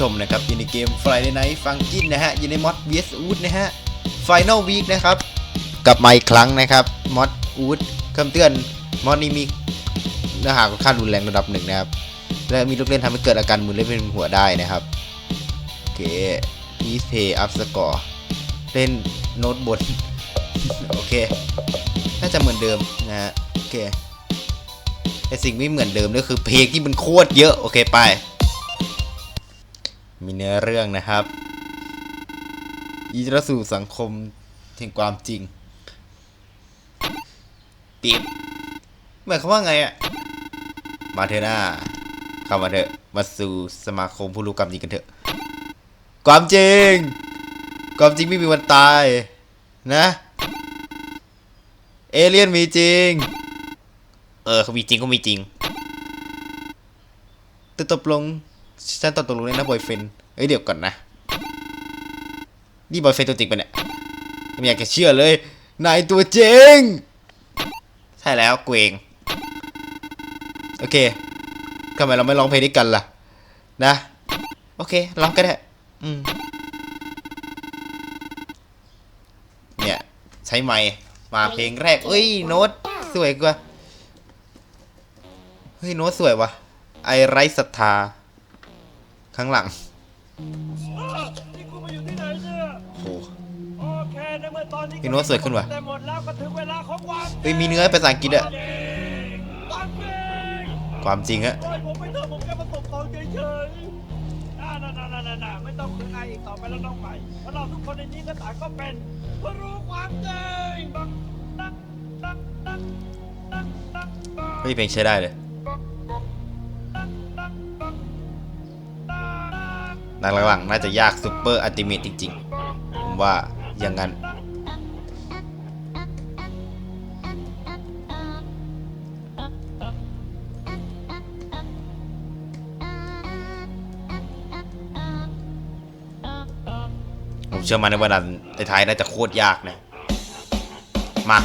ชมนะครับอยู่ในเกม Friday Night Funkin นะฮะอยู่ในมอด vs Wood นะฮะ Final Week นะครับกลับมาอีกครั้งนะครับมอด Wood คำเตือนมอดนี้มีเนื้อหาค่อนข้างรุนแรงระดับหนึ่งนะครับ และมีลูกเล่นทำให้เกิดอาการมึนและเป็นหัวได้นะครับโอเค please pay up score เล่นโน้ตบนโอเค น่าจะเหมือนเดิมนะฮะโอเคแต่สิ่งไม่เหมือนเดิมก็คือเพลงที่มันโคตรเยอะ โอเคไป มีเนื้อเรื่องนะครับอีจะสู่สังคมแห่งความจริงปีบหมายความว่าไงอะมาเถอะหน้าเข้ามาเถอะ มาสู่สมาคมผู้รู้กรรมจริงกันเถอะ ความจริง ความจริงไม่มีวันตาย นะ เอเลี่ยนมีจริง เออเขามีจริงก็มีจริงแต่ตกลง ฉันตอบตกลงเลยนะบอยเฟนเอ้ยเดี๋ยวก่อนนะ นี่บอยเฟนตัวจริงปะเนี่ยไม่อยากจะเชื่อเลย นายตัวจริง ใช่แล้วกูเอง โอเคทำไมเราไม่ร้องเพลงด้วยกันล่ะ นะ โอเคร้องก็ได้ อืม เนี่ย ใช้ไมค์มาเพลงแรก เอ้ย โน้ตสวยกว่า เฮ้ย โน้ตสวยวะไอไรศรัทธา ข้างหลังนี่กูมาอยู่ที่ไหนเนี่ยโหโอเคในเมื่อตอนนี้พี่โน้ตสวยขึ้นว่ะแต่หมดแล้วก็ถึงเวลาของความเฮ้ยมีเนื้อภาษาอังกฤษอะจริงความจริงความจริงอะโอ้ยผมไม่เถอะผมแค่ประสบตอนเฉยๆน่าน่าน่าน่าน่าน่าไม่ต้องคุยอะไรอีกต่อไปแล้วน้องใหม่เพราะเราทุกคนในนี้ก็ต่างก็เป็นผู้รู้ความจริงบักตักตักตักตักตักตักเฮ้ยเพลงใช้ได้เลย หนังหลังๆน่าจะยากซูเปอร์อัติเมทจริงๆ ผมว่าอย่างนั้น ผมเชื่อมันในวันนั้นท้ายน่าจะโคตรยากนะ มา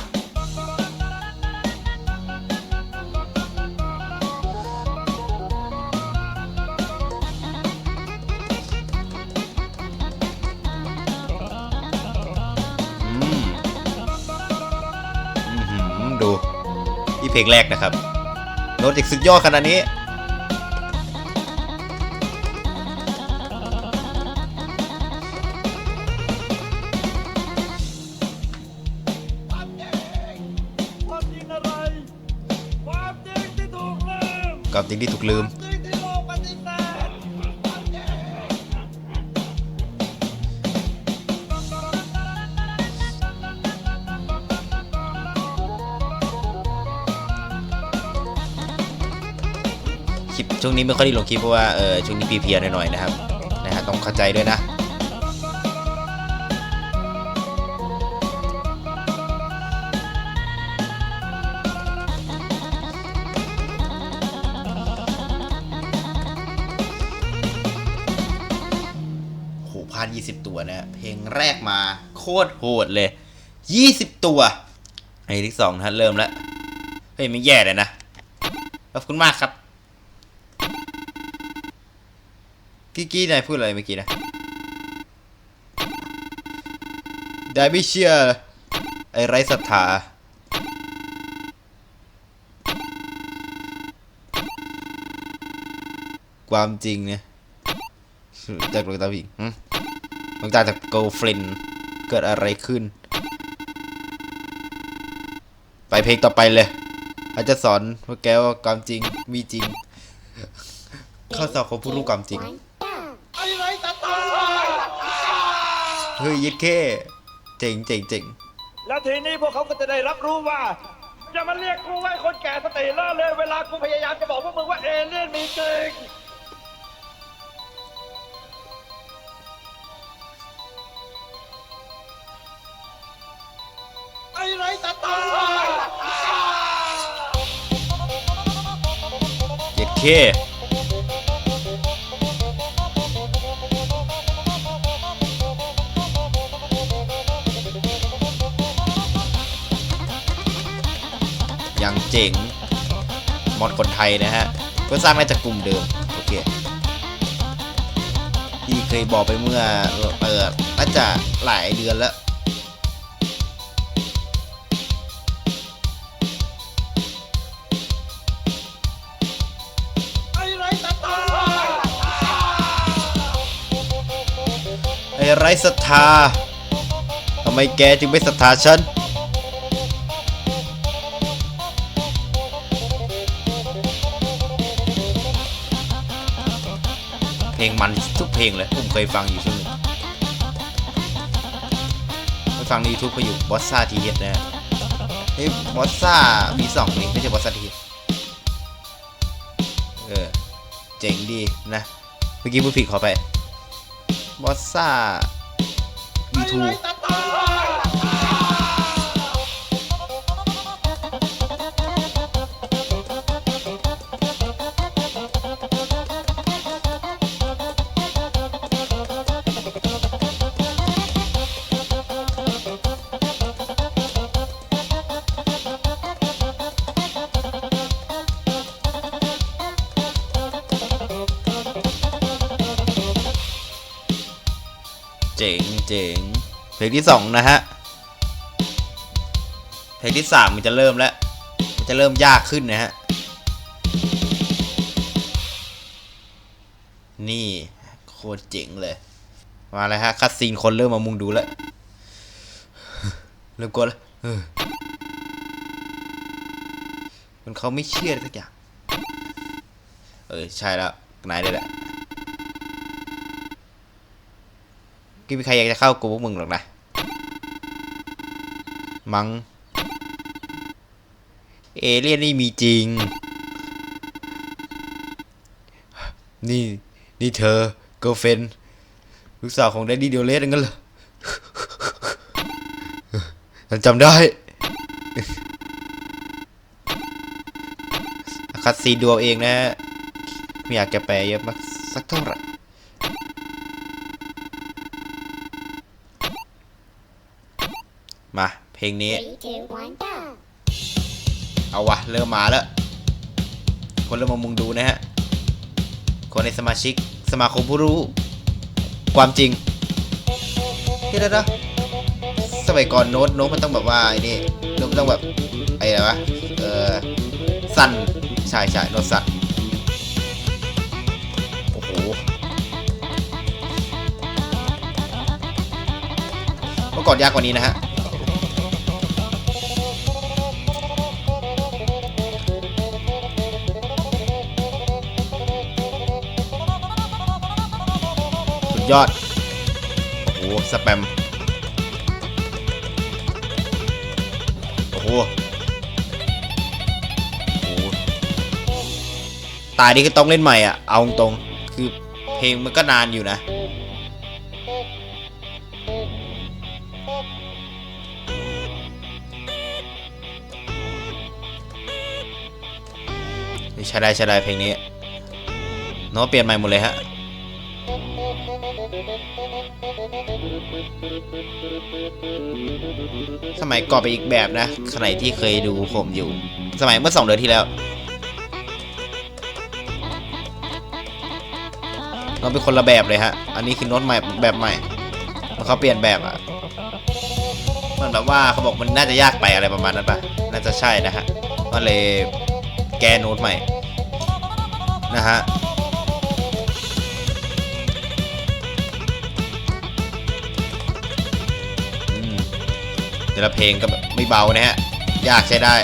เพลงแรกนะครับ โน้ตเด็กสุดยอดขนาดนี้ความจริงคว ช่วงนี้ไม่ค่อยได้ลงคลิปเพราะว่าเออช่วงนี้ปีเพียหน่อยๆนะครับนะฮะต้องเข้าใจด้วยนะโหพลาด20ตัวนะเพลงแรกมาโคตรโหดเลย20ตัวไอ้ที่สองนะเริ่มแล้วเฮ้ยไม่แย่เลยนะขอบคุณมากครับ กี้กี้นายพูดอะไรเมื่อกี้นะได้ไม่เชื่อ ไอ้ไร้ศรัทธา ความจริงเนี่ย จากดวงตาผีหึดวงตาจากโกลเฟรนเกิดอะไรขึ้น ไปเพลงต่อไปเลย อาจจะสอนพวกแกว่าความจริงมีจริง ข้อสอบของผู้รู้ความจริง เฮ้ยยิดแค่เจ๋งเจ๋งเจ๋งแล้วทีนี้พวกเขาก็จะได้รับรู้ว่าอย่ามาเรียกกูว่าไอ้คนแก่สติล่าเลยเวลากูพยายามจะบอกพวกมึงว่าเอเลี่ยนมีจริงไอ้ไรตาตาเย็ดแค่ เจ๋งมอดคนไทยนะฮะก็สร้างมาจากกลุ่มเดิม โอเคที่เคยบอกไปเมื่อเออน่าจะหลายเดือนแล้วไอ้ไรศรัทธาไอ้ไร้ศรัทธาทำไมแกจึงไม่ศรัทธาฉัน มันทุกเพลงเลยผมเคยฟังอยู่ช่วงหนึงไปฟังในยูทูบเขาอยู่บอสซ่าทีเอสนะฮะเฮ้ยบอสซ่ามีสองนี่ไม่ใช่บอสซ่าทีเออเจ๋งดีนะ เมื่อกี้พูดผิดขอไปบอสซ่าวีทู เจ๋งเจ๋งเพลงที่สองนะฮะ เพลงที่สามมันจะเริ่มแล้วมันจะเริ่มยากขึ้นนะฮะ นี่โคตรเจ๋งเลย มาเลยฮะคัดซีนคนเริ่มมามุงดูแล้ว เริ่มกดแล้วมันเขาไม่เชื่อสักอย่าง เออ ใช่แล้วนายได้แหละ กิมีใครอยากจะเข้ากูพวกมึงหรอกนะมังเอเลี่ยนนี่มีจริง นี่นี่เธอเกิร์ลเฟนลูกสาวของแดดดี้เดียวเลสงั้นเหรอฉันจำได้คัดซีดูเอาเองนะฮะไม่อยากจะแปลเยอะมากสักเท่าไหร่ เพลงนี้ Three, two, one, go. เอาวะเริ่มมาแล้ว คนเริ่มมามุงดูนะฮะ คนในสมาชิกสมาคมผู้รู้ ความจริงเฮ้ยเดี๋ยวนะสมัยก่อนโน้ตโน้ตมันต้องแบบว่าไอ้นี่โน้ตมันต้องแบบไอ้อะไรวะเออสั่นใช่ใช่โน้ตสั่นโอ้โหเมื่อก่อนยากกว่านี้นะฮะ ยอด โอ้โหสแปมโอ้โหโอ้โห ตายนี่ก็ต้องเล่นใหม่อะ เอาตรงคือเพลงมันก็นานอยู่นะ ใช้ได้ใช้ได้เพลงนี้ โน้ตเปลี่ยนใหม่หมดเลยฮะ มัยก่อนไปอีกแบบนะขณะที่เคยดูผมอยู่ สมัยเมื่อสองเดือนที่แล้ว เราเป็นคนละแบบเลยฮะ อันนี้คือโน้ตใหม่แบบใหม่เขาเปลี่ยนแบบอะมันแบบว่าเขาบอกมันน่าจะยากไปอะไรประมาณนั้นปะน่าจะใช่นะฮะก็เลยแก้โน้ตใหม่นะฮะ แต่ละเพลงก็แบบไม่เบานะฮะ ยากใช้ได้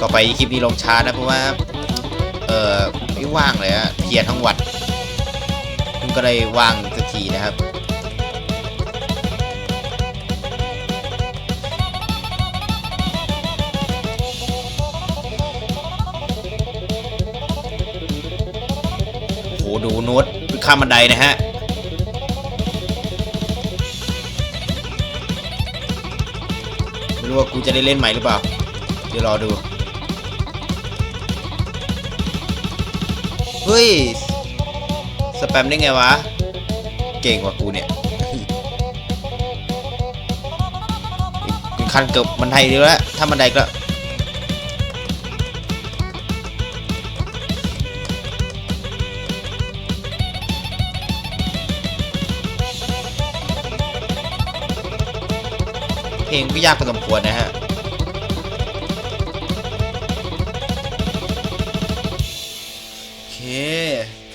ก็ไปคลิปนี้ลงช้านะเพราะว่า เออไม่ว่างเลยฮะเคลียทั้งวันก็ได้ว่างสักทีนะครับโอ้โหดูโน้ตข้ามบันไดนะฮะ รู้ว่ากูจะได้เล่นใหม่หรือเปล่า เดี๋ยวรอดู เฮ้ย สแปมได้ไงวะ เก่งกว่ากูเนี่ยขั้นเกือบบันไดเดีแล้วถ้าบันไดก็ เพลงก็ยากพอสมควรนะฮะโอเค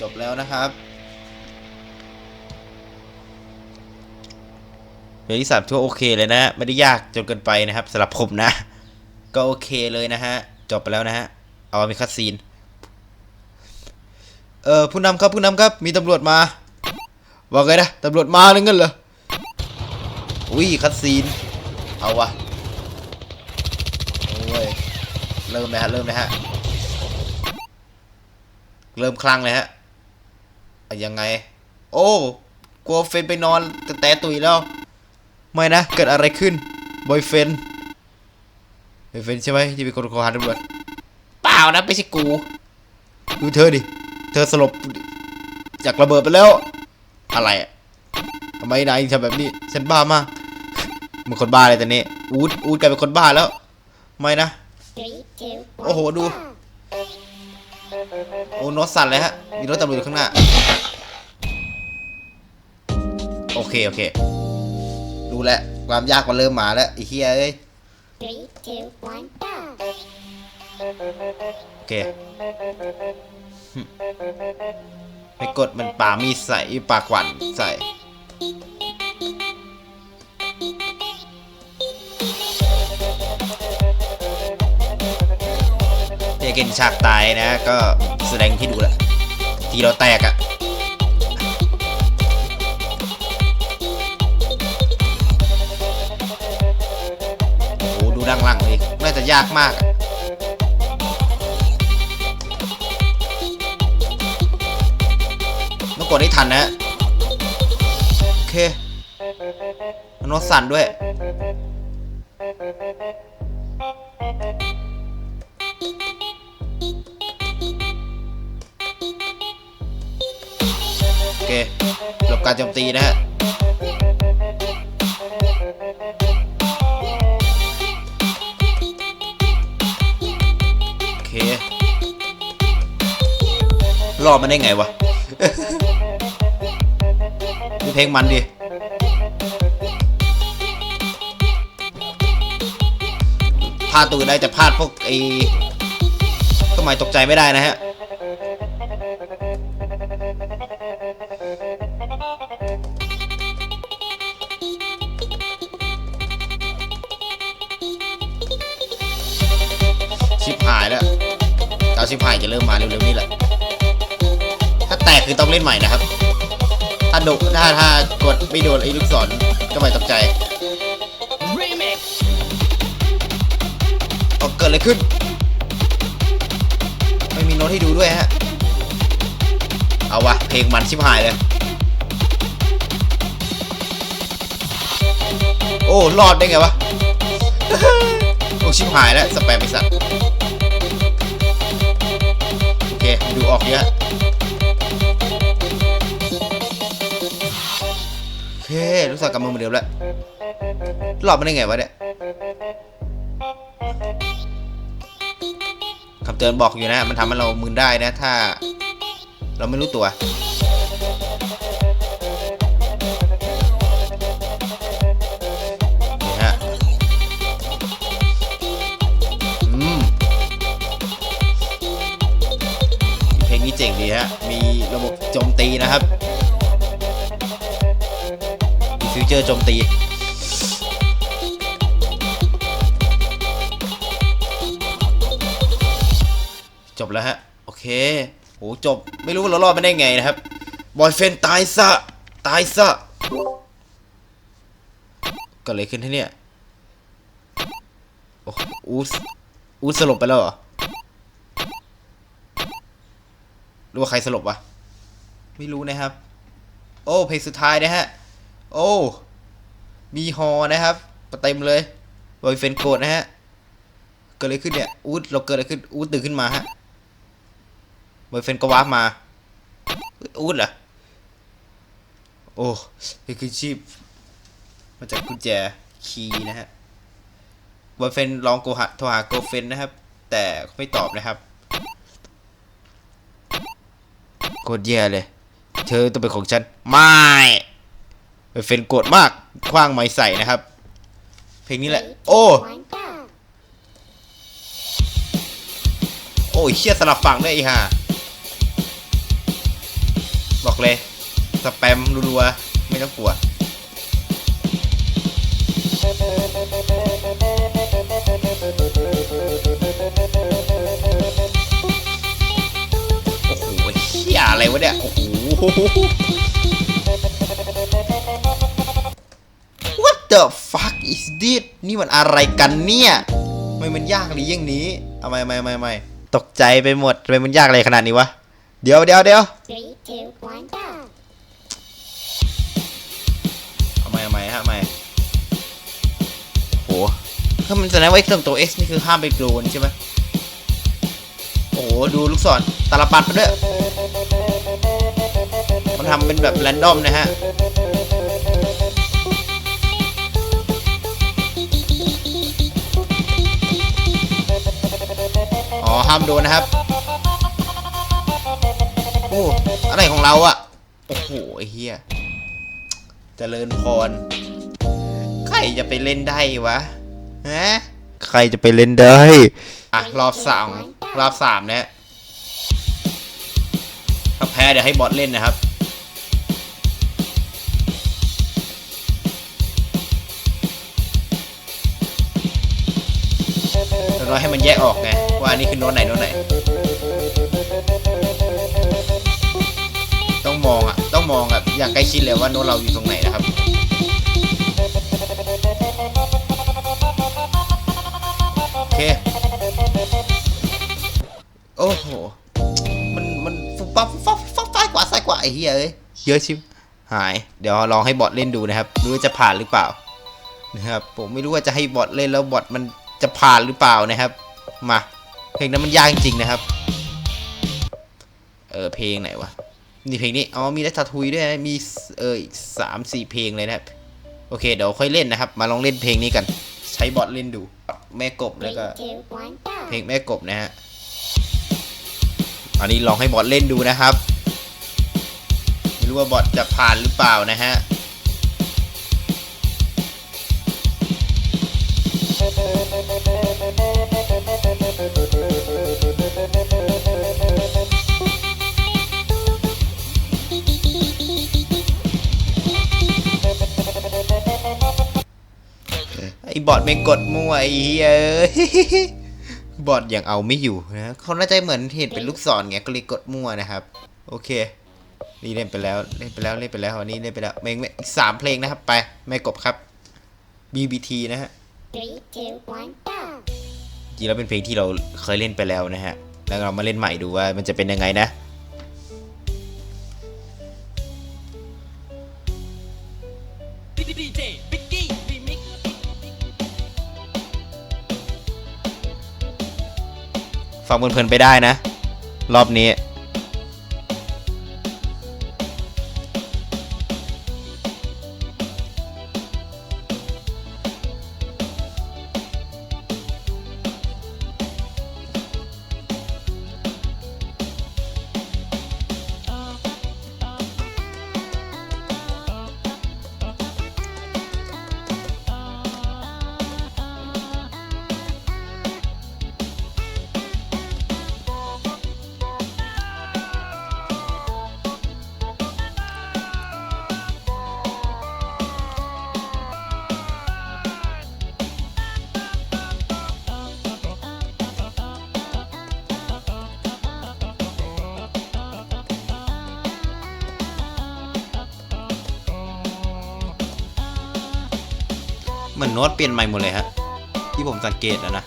จบแล้วนะครับเพลงที่สามถือว่าโอเคเลยนะไม่ได้ยากจนเกินไปนะครับสำหรับผมนะ ก็โอเคเลยนะฮะ จบไปแล้วนะฮะ เอามีคัดซีน เออผู้นำครับผู้นำครับ มีตำรวจมา ว่าไงนะตำรวจมาเลยงั้นเหรออุ้ยคัดซีน เอาวะโอ้ยเริ่มเลยฮะเริ่มเลยฮะเริ่มคลั่งเลยฮะยังไง โอ้กลัวเฟนไปนอนแต่แต่ตุยแล้ว ไม่นะ เกิดอะไรขึ้นบอยเฟนบอยเฟนใช่ไหมที่เป็นคนโทรหาตำรวจเปล่านะไม่ใช่กู ดูเธอดิ เธอสลบจากระเบิดไปแล้ว อะไรอะทำไมนายถึงทำแบบนี้ ฉันบ้ามาก มึงคนบ้าเลยตอนนี้ อูดอูดกลายเป็นคนบ้าแล้ว ไม่นะ โอ้โห ดู โอ้โนสั่นเลยฮะ มีรถตำรวจอยู่ข้างหน้า โอเค โอเค ดูแลความยากมันเริ่มมาแล้วไอ้เฮียเอ้ยโอเคไม่กดมันป่ามีใส่ปากหวันใส่ เกนฉากตายนะ ก็แสดงที่ดูแหละ ทีเราแตกอะ่ะโอ้ดูดังหลังเลยน่าจะยากมากอะต้องกดให้ทันนะ โอเคมันโนสั่นด้วย โอเคหลบการโจมตีนะฮะโอเครอดมันได้ไงวะดูเพลงมันดิพลาดตัวได้แต่พลาดพวกไอ หมายตกใจไม่ได้นะฮะชิบหายแล้วเอาชิบหายจะเริ่มมาเร็วๆนี่แหละ ถ้าแตกคือต้องเล่นใหม่นะครับ ถ้าโดนถ้าถ้ากดไม่โดนไอ้ลูกศรก็ไม่ตกใจเอาเกิดอะไรขึ้น ไม่มีโน้ตให้ดูด้วยฮะ เอาวะ เพลงมันชิบหายเลย โอ้ รอดได้ไงวะ โอ้ชิบหายแล้ว สแปมไปสัตว์ โอเค ดูออกเยอะโอเค รู้สึกกลับมาเหมือนเดิมแล้ว รอดมาได้ไงวะเนี่ย เตือนบอกอยู่นะ มันทำให้เรามึนได้นะ ถ้า เราไม่รู้ตัว นี่ฮะ อืม เพลงนี้เจ๋งดีฮะ มีระบบโจมตีนะครับ มีฟิวเจอร์โจมตี บแล้วฮะ โอเคโหจบไม่รู้ว่าเรารอดมาได้ไงนะครับ บอยเฟนตายซะ ตายซะเก็เลยขึ้นที่เนี่ยโอ้อูสอูสลบไปแล้วเหรอหรือว่าใครสลบวะไม่รู้นะครับ โอ้เพลงสุดท้ายนะฮะ โอ้ มีฮอนะครับปเต็มเลยบอยเฟนโกรธนะฮะเกิดอะไรขึ้นเนี่ยอูดเราเกิดอะไรขึ้นอูดตื่นขึ้นมาฮะ บอยเฟนก็วาร์ปมาเฮ้ยอูดเหรอ โอ้นี่คือชีพ มาจากกุญแจคีย์นะฮะบอยเฟนลองโกหะโทรหาโกเฟนนะครับ แต่ไม่ตอบนะครับโคตรแย่เลย เธอต้องเป็นของฉัน ไม่บอยเฟนโกรธมาก คว้างไม้ใส่นะครับ เพลงนี้แหละ โอ้โอ้ยเชี่ยสลับฝั่งด้วยไอ้ห่า เลย สแปมรัวๆ ไม่ต้องกลัว โอ้โหเชี่ยอะไรวะเนี่ย โอ้โห What the fuck is this นี่มันอะไรกันเนี่ยทำไมมันยากหรือยังนี้ เอาไม่ไม่ไม่ไม่ตกใจไปหมดทำไมมันยากอะไรขนาดนี้วะ เดี๋ยวเดี๋ยวเดี๋ยว two, one, go. เอาไม่เอาไม่ฮะไม่โอ้โหถ้ามันแสดงว่าเครื่องตัว X นี่คือห้ามไปโดนใช่ไหมโอ้โห ดูลูกศรตาลปัดไปด้วย มันทำเป็นแบบแรนดอมนะฮะ อ๋อ ห้ามโดนนะครับ โอ้อะไรของเราอะโอ้โหไอ้เหี้ยเจริญพร ใครจะไปเล่นได้วะฮะใครจะไปเล่นได้ อะ รอบสามรอบสามเนี่ยถ้าแพ้เดี๋ยวให้บอทเล่นนะครับเราให้มันแยกออกไงว่าอันนี้คือโน้ตไหนโน้ตไหน อย่างใกล้ชิดเลยว่าโน้ตเราอยู่ตรงไหนนะครับโอเคโอ้โหมันมันฟุบปั๊บฟุบปั๊บฟุบปั๊บซ้ายกว่าซ้ายกว่าไอ้เหี้ยเอ้ยเยอะชิบหาย เดี๋ยวลองให้บอทเล่นดูนะครับดูว่าจะผ่านหรือเปล่านะครับผมไม่รู้ว่าจะให้บอทเล่นแล้วบอทมันจะผ่านหรือเปล่านะครับ มาเพลงนั้นมันยากจริงๆนะครับ เออเพลงไหนวะ นี่เพลงนี้อ๋อมีได้ทาทุยด้วยนะมีเอออีกสามสี่เพลงเลยนะครับ โอเค เดี๋ยวค่อยเล่นนะครับ มาลองเล่นเพลงนี้กัน ใช้บอทเล่นดู แม่กบแล้วก็ เพลงแม่กบนะฮะ อันนี้ลองให้บอทเล่นดูนะครับ ไม่รู้ว่าบอทจะผ่านหรือเปล่านะฮะ บอทไม่กดมั่วไอ้เหี้ยเอ้ยบอทยังเอาไม่อยู่นะเขาน่าจะเหมือนเห็นเป็นลูกศรไงก็เลยกดมั่วนะครับ โอเค นี่เล่นไปแล้วเล่นไปแล้วเล่นไปแล้วอันนี้เล่นไปแล้วเมงอีกสามเพลงนะครับไปแม่กบครับ BBT นะฮะ Three, two, one, go. จริงแล้วเป็นเพลงที่เราเคยเล่นไปแล้วนะฮะ แล้วเรามาเล่นใหม่ดูว่ามันจะเป็นยังไงนะ ฟังเพลินๆไปได้นะ รอบนี้ เหมือนโน้ตเปลี่ยนใหม่หมดเลยฮะที่ผมสังเกตนะนะ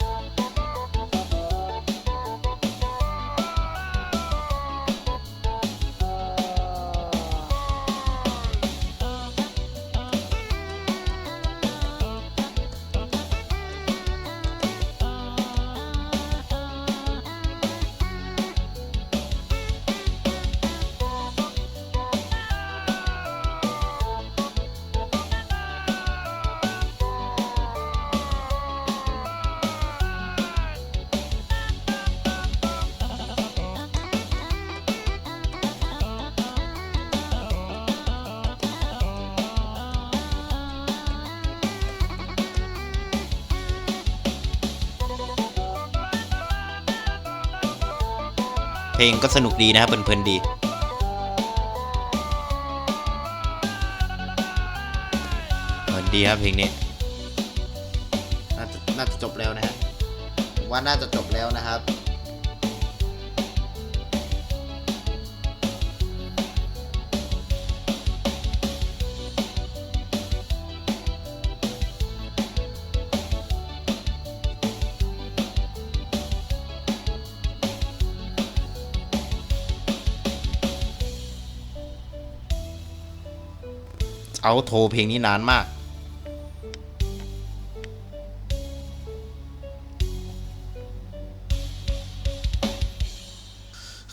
ลงก็สนุกดีนะครับเพลินๆดีเพลินดีครับเพลงนี้น่าจะน่าจะจบแล้วนะฮะผมว่าน่าจะจบแล้วนะครับ เอาโทรเพลงนี้นานมาก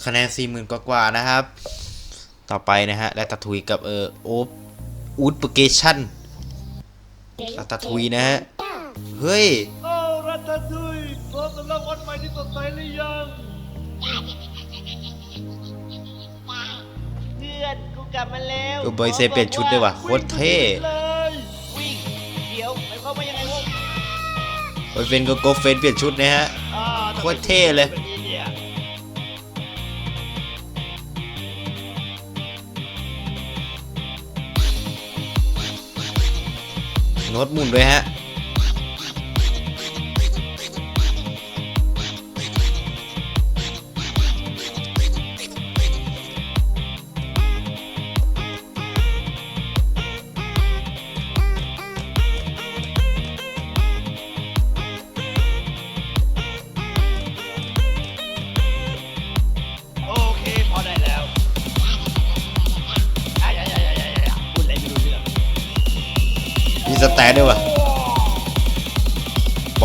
คะแนนสี่หมื่นกว่าๆนะครับ ต่อไปนะฮะ และตะทุยกับเออโอปอูดปเกชั่นตะทุยนะฮะ เฮ้ย กูกลับมาแล้วเออบอยเซเปลี่ยนชุดด้วยว่ะโคตรเท่เลยวิ่งเดี๋ยวหมายความว่ายังไงวะโอ้ยเฟนก็โกเฟนเปลี่ยนชุดนะฮะอ่าโคตรเท่เลยแบบนี้นี่โน้ตหมุนด้วยฮะ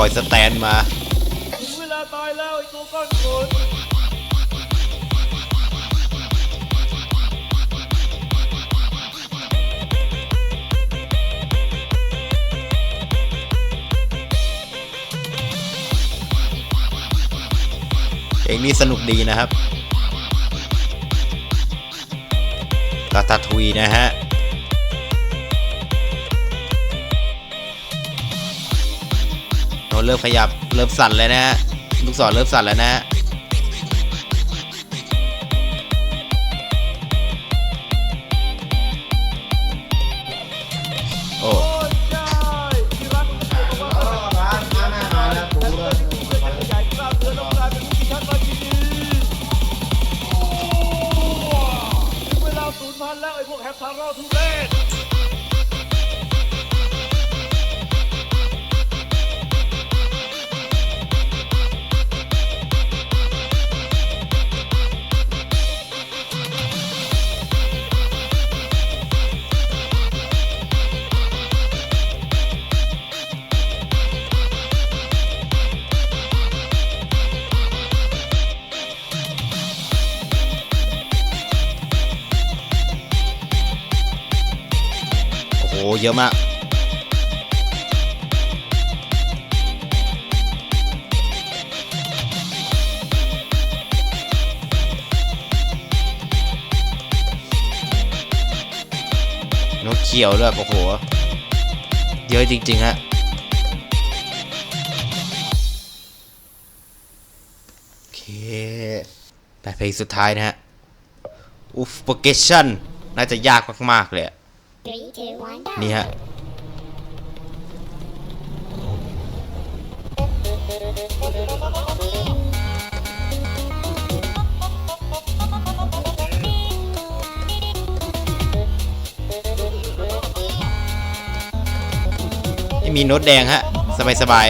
อยสแตนมาถึงเวลาตายแล้วไอ้ตัวก้อนโกรธเพลงนี้สนุกดีนะครับตาตาทุยนะฮะ เริ่มขยับเริ่มสั่นเลยนะฮะลูกศรเริ่มสั่นแล้วนะฮะ เยอะมากนกเขียวด้วยโอ้โห เยอะจริง ๆ ฮะ โอเคแต่เพลงสุดท้ายนะฮะ อุฟโปอร์เกชั่นน่าจะยากมาก ๆ เลย นี่ฮะมีโน้ตแดงฮะ สบายสบาย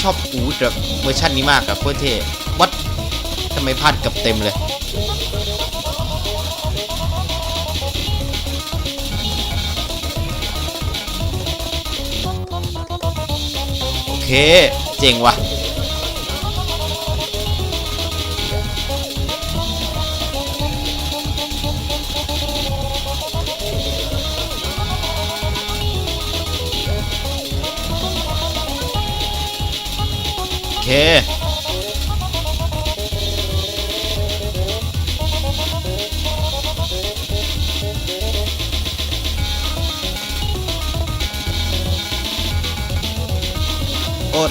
ชอบอูดแบบเวอร์ชันนี้มากอะโคตรเท่วัดำไมพลาดกับเต็มเลยโอเค เจ๋งว่ะโอเค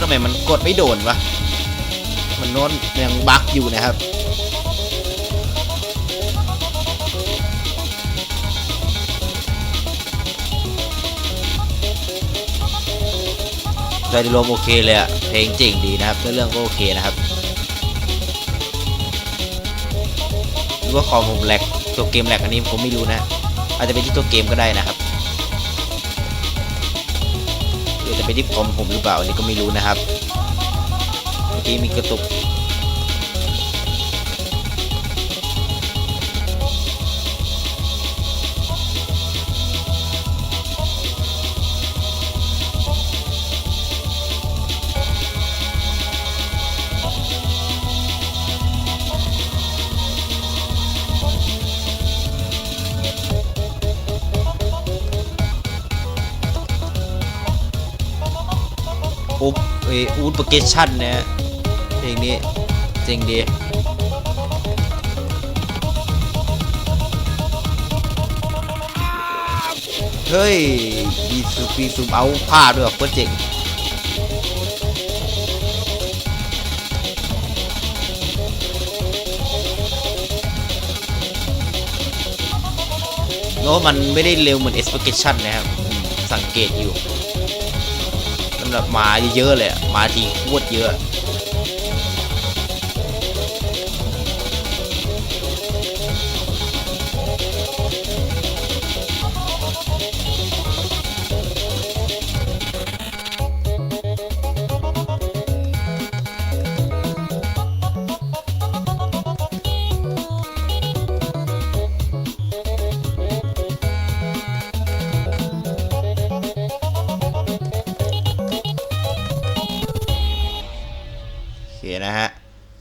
ำไมมันกดไม่โดนวะ มันโน้นยังบั๊กอยู่นะครับ โดยรวมโอเคเลยอะเพลงเจ๋งดีนะครับเรื่องก็โอเคนะครับหรือว่าคอมผมแหลกตัวเกมแหลกอันนี้ผมไม่รู้นะ อาจจะเป็นที่ตัวเกมก็ได้นะครับ ไปที่คอมผมหรือเปล่าอันนี้ก็ไม่รู้นะครับเมื่อกี้มีกระตุก อุ๊บเออูดโปรเกชั่นนะฮะเพลงนี้เจ๋งดีเฮ้ยมีซูปีซูเอาผ้าด้วยว่ะโคตรเจ๋งโน้มันไม่ได้เร็วเหมือน expectation นะครับ สังเกตอยู่ หรับมาเยอะๆเลยอะมาทีโคตรเยอะ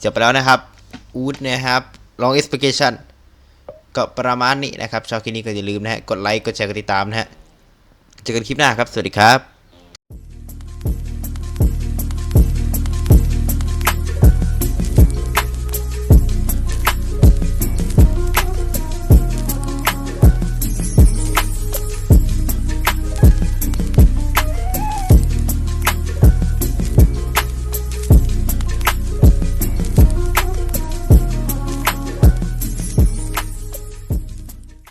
บไปแล้วนะครับอูดนะครับลอง expectation ก็ประมาณนี้นะครับชอบคลิปนี้ก็อย่าลืมนะฮะกดไลค์กดแชร์กดติดตามนะฮะเจอกันคลิปหน้าครับ สวัสดีครับ